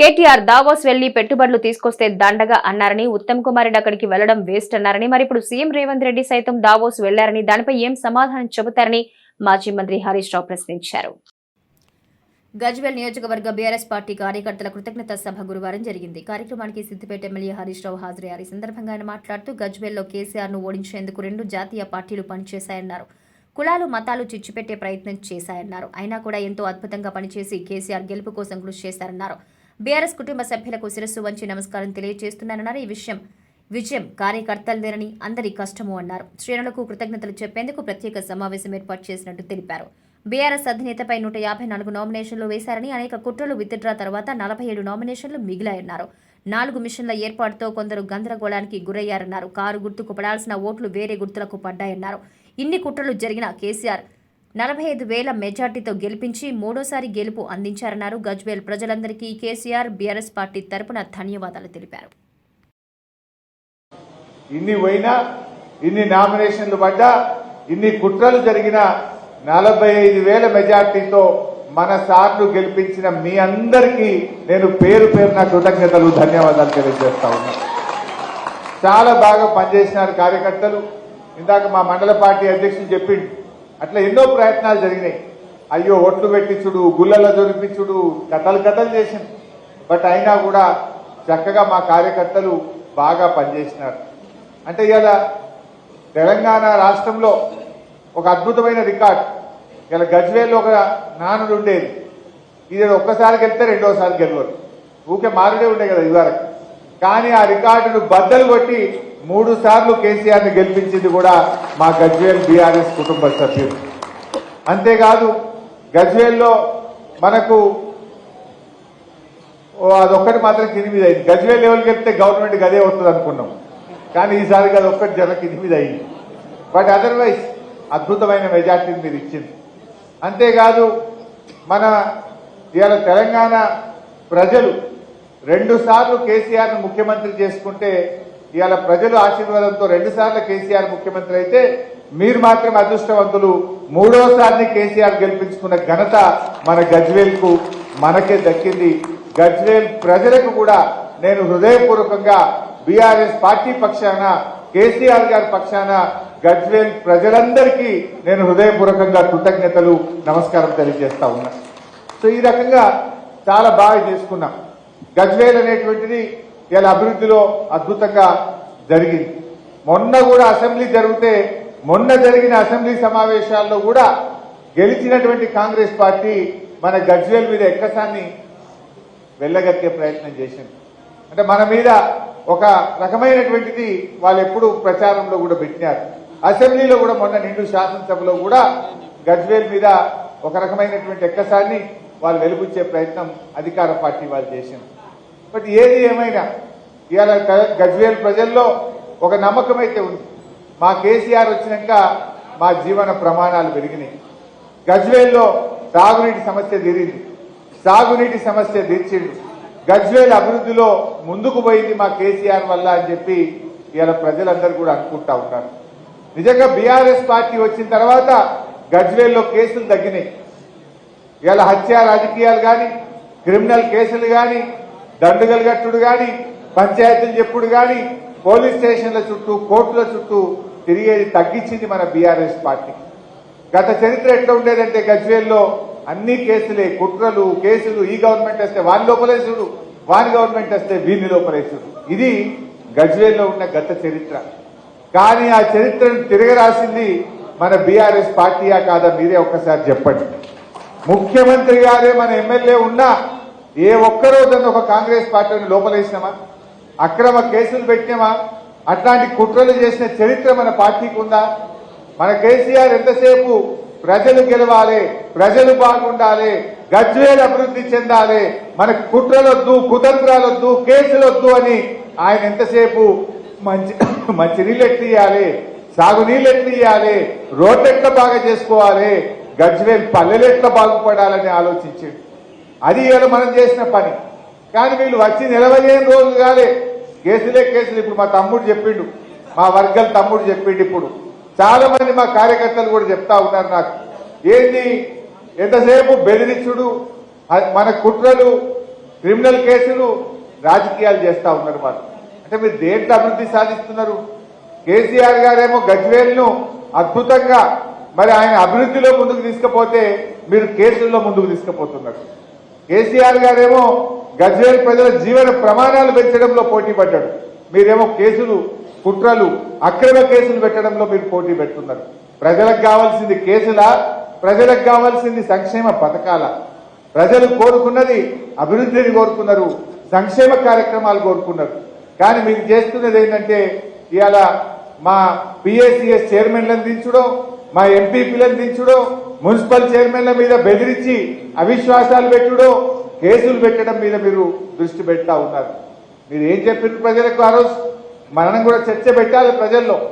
KTR Davos వెళ్ళి పెట్టుబడులు తీసుకొస్తే దండగా అన్నారని ఉత్తమ్ కుమార్ రెడ్డి అక్కడికి వెళ్ళడం వేస్ట్ అన్నారని మరి ఇప్పుడు సీఎం రేవంత్ రెడ్డి సైతం దావోస్ వెళ్ళారని దానిపై ఏం సమాధానం చెబుతారని మాజీ మంత్రి హరీష్ రావు ప్రశ్నించారు. గజ్వేల్ నియోజకవర్గ బీఆర్ఎస్ పార్టీ కార్యకర్తల కృతజ్ఞత సభ గురువారం జరిగింది. కార్యక్రమానికి సిద్దిపేట ఎమ్మెల్యే హరీష్ రావు హాజరయ్యారు. ఈ సందర్భంగా ఆయన మాట్లాడుతూ గజ్వేల్లో కేసీఆర్ను ఓడించేందుకు రెండు జాతీయ పార్టీలు పనిచేశాయన్నారు. కులాలు మతాలు చిచ్చుపెట్టే ప్రయత్నం చేశాయన్నారు. అయినా కూడా ఎంతో అద్భుతంగా పనిచేసి కేసీఆర్ గెలుపు కోసం కృషి చేశారన్నారు. బీఆర్ఎస్ కుటుంబ సభ్యులకు శిరస్సు వంచి నమస్కారం తెలియజేస్తున్నానన్నారు. ఈ విషయం విజయం కార్యకర్తలదేనని అందరి కష్టము అన్నారు. శ్రేణులకు కృతజ్ఞతలు చెప్పేందుకు ప్రత్యేక సమావేశం ఏర్పాటు చేసినట్టు తెలిపారు. బీఆర్ఎస్ అధినేతపై నూట యాభై నాలుగు నామినేషన్లు వేశారని అనేక కుట్రలు విత్డ్రా తర్వాత నలభై ఏడు నామినేషన్లు మిగిలాయన్నారు. నాలుగు మిషన్ల ఏర్పాటుతో కొందరు గందరగోళానికి గురయ్యారన్నారు. కారు గుర్తుకు పడాల్సిన ఓట్లు వేరే గుర్తులకు పడ్డాయన్నారు. ఇన్ని కుట్రలు జరిగిన కేసీఆర్ నలభై ఐదు వేల మెజార్టీతో గెలిపించి మూడోసారి గెలుపు అందించారన్నారు గజ్వేల్ ప్రజలందరికీ కేసీఆర్ బీఆర్ఎస్ పార్టీ తరపున ధన్యవాదాలు తెలిపారు. ఇన్ని పోయినా ఇన్ని నామినేషన్లు పడ్డా ఇన్ని కుట్రలు జరిగిన నలభై ఐదు వేల మెజార్టీతో మన సార్లు గెలిపించిన మీ అందరికీ నేను పేరు పేరున కృతజ్ఞతలు ధన్యవాదాలు తెలియజేస్తా ఉన్నా. చాలా బాగా పనిచేసినారు కార్యకర్తలు. ఇందాక మా మండల పార్టీ అధ్యక్షులు చెప్పిండు అట్లా ఎన్నో ప్రయత్నాలు జరిగినాయి. అయ్యో ఒట్లు పెట్టించుడు గుళ్ళలో దొరికించుడు కథలు కథలు చేసింది బట్ అయినా కూడా చక్కగా మా కార్యకర్తలు బాగా పనిచేసినారు. అంటే ఇలా తెలంగాణ రాష్ట్రంలో ఒక అద్భుతమైన రికార్డ్. ఇలా గజ్వేల్లో ఒక నానుడు ఉండేది. ఇది ఒక్కసారి గెలిస్తే రెండోసారి గెలవరు. ఊకే మారుడే ఉండే కదా ఇదివరకు. కానీ ఆ రికార్డును బద్దలు కొట్టి మూడు సార్లు కేసీఆర్ని గెలిపించింది కూడా మా గజ్వేల్ బీఆర్ఎస్ కుటుంబ సభ్యులు. అంతేకాదు గజ్వేల్లో మనకు అదొక్కటి మాత్రం కింది మీద అయింది గజ్వేల్ లెవెల్కి వెళ్తే గవర్నమెంట్ గదే వస్తుంది అనుకున్నాం. కానీ ఈసారి అది ఒక్కటి జన కింది మీద అయింది బట్ అదర్వైజ్ అద్భుతమైన మెజార్టీని మీరు ఇచ్చింది. అంతేకాదు మన ఇవాళ తెలంగాణ ప్రజలు రెండు సార్లు కేసీఆర్ ముఖ్యమంత్రి చేసుకుంటే ఇవాళ ప్రజలు ఆశీర్వాదంతో రెండు సార్లు కేసీఆర్ ముఖ్యమంత్రి అయితే మీరు మాత్రం అదృష్టవంతులు. మూడోసారిని కేసీఆర్ గెలిపించుకున్న ఘనత మన గజ్వేల్కు మనకే దక్కింది. గజ్వేల్ ప్రజలకు కూడా నేను హృదయపూర్వకంగా బీఆర్ఎస్ పార్టీ పక్షాన కేసీఆర్ గారి పక్షాన గజ్వేల్ ప్రజలందరికీ నేను హృదయపూర్వకంగా కృతజ్ఞతలు నమస్కారం తెలియజేస్తా ఉన్నా. సో ఈ రకంగా చాలా బాగా చేసుకున్నాం. గజ్వేల్ అనేటువంటిది ఇలా అభివృద్ధిలో అద్భుతంగా జరిగింది. మొన్న కూడా అసెంబ్లీ జరిగితే మొన్న జరిగిన అసెంబ్లీ సమావేశాల్లో కూడా గెలిచినటువంటి కాంగ్రెస్ పార్టీ మన గజ్వేల్ మీద ఎక్కసాన్ని వెళ్ళగక్కే ప్రయత్నం చేసింది. అంటే మన మీద ఒక రకమైనటువంటిది వాళ్ళు ఎప్పుడు ప్రచారంలో కూడా పెట్టినారు. అసెంబ్లీలో కూడా మొన్న నిండు శాసనసభలో కూడా గజ్వేల్ మీద ఒక రకమైనటువంటి ఎక్కసాన్ని వాళ్ళు వెలుగుచ్చే ప్రయత్నం అధికార పార్టీ వాళ్ళు చేసింది. బట్ ఏది ఏమైనా ఇవాళ గజ్వేల్ ప్రజల్లో ఒక నమ్మకం అయితే ఉంది. మా కేసీఆర్ వచ్చినాక మా జీవన ప్రమాణాలు పెరిగినాయి. గజ్వేల్లో సాగునీటి సమస్య తీరింది. సాగునీటి సమస్య తీర్చిండు. గజ్వేల్ అభివృద్ధిలో ముందుకు పోయింది మా కేసీఆర్ వల్ల అని చెప్పి ఇవాళ ప్రజలందరూ కూడా అనుకుంటా ఉన్నారు. నిజంగా బీఆర్ఎస్ పార్టీ వచ్చిన తర్వాత గజ్వేల్లో కేసులు తగ్గినాయి. ఇవాళ హత్య రాజకీయాలు కానీ క్రిమినల్ కేసులు కానీ దండుగలు కట్టుడు కానీ పంచాయతీలు చెప్పుడు కానీ పోలీస్ స్టేషన్ల చుట్టూ కోర్టుల చుట్టూ తిరిగేది తగ్గించింది మన బీఆర్ఎస్ పార్టీ. గత చరిత్ర ఎట్లా ఉండేదంటే గజ్వేల్లో అన్ని కేసులే కుట్రలు కేసులు ఈ గవర్నమెంట్ వస్తే వాని లోపలేసుడు వాని గవర్నమెంట్ వస్తే వీని లోపలేసుడు ఇది గజ్వేల్లో ఉన్న గత చరిత్ర. కానీ ఆ చరిత్రను తిరగరాసింది మన బీఆర్ఎస్ పార్టీయా కాదా మీరే ఒక్కసారి చెప్పండి. ముఖ్యమంత్రి గారే మన ఎమ్మెల్యే ఉన్నా ఏ ఒక్కరోజన్న ఒక కాంగ్రెస్ పార్టీని లోపలేసినామా? అక్రమ కేసులు పెట్టినామా? అట్లాంటి కుట్రలు చేసిన చరిత్ర మన పార్టీకి ఉందా? మన కేసీఆర్ ఎంతసేపు ప్రజలు గెలవాలి ప్రజలు బాగుండాలి గజ్వేల్ అభివృద్ధి చెందాలి మన కుట్రలొద్దు కుతంత్రాలొద్దు కేసులొద్దు అని ఆయన ఎంతసేపు మంచి మంచి నీళ్ళు ఎట్లు ఇవ్వాలి సాగునీళ్ళు ఎట్లు ఇవ్వాలి రోడ్లు ఎట్లా బాగా చేసుకోవాలి గజ్వేల్ పల్లెలు ఎట్లా బాగుపడాలని ఆలోచించాడు. అది ఇవాళ మనం చేసిన పని. కానీ వీళ్ళు వచ్చి నిలవలేని రోజులు కాలే. కేసులే కేసులు. ఇప్పుడు మా తమ్ముడు చెప్పిండు. మా వర్గం తమ్ముడు చెప్పిండు ఇప్పుడు. చాలా మంది మా కార్యకర్తలు కూడా చెప్తా ఉన్నారు నాకు. ఏంది? ఎంతసేపు బెదిరించుడు? మన కుట్రలు క్రిమినల్ కేసులు రాజకీయాలు చేస్తా ఉన్నారు వాళ్ళు. అంటే మీరు దేంట్లో అభివృద్ధి సాధిస్తున్నారు? కేసీఆర్ గారేమో గజ్వేల్ను అద్భుతంగా మరి ఆయన అభివృద్ధిలో ముందుకు తీసుకపోతే మీరు కేసుల్లో ముందుకు తీసుకుపోతున్నారు. కేసీఆర్ గారేమో గజ్వేల్ ప్రజల జీవన ప్రమాణాలు పెంచడంలో పోటీ పడ్డాడు. మీరేమో కేసులు కుట్రలు అక్రమ కేసులు పెట్టడంలో మీరు పోటీ పెడుతున్నారు. ప్రజలకు కావాల్సింది కేసులా? ప్రజలకు కావాల్సింది సంక్షేమ పథకాల? ప్రజలు కోరుకున్నది అభివృద్ధిని కోరుకున్నారు సంక్షేమ కార్యక్రమాలు కోరుకున్నారు. కానీ మీరు చేస్తున్నది ఏంటంటే ఇవాళ మా పిఎస్సిఎస్ చైర్మన్లను దించడం మా ఎంపీపీలను దించుడు మున్సిపల్ చైర్మన్ల మీద బెదిరించి అవిశ్వాసాలు పెట్టుడో కేసులు పెట్టడం మీద మీరు దృష్టి పెడతా ఉన్నారు. మీరు ఏం చెప్పారు ప్రజలకు ఆ రోజు? మనం కూడా చర్చ పెట్టాలి ప్రజల్లో.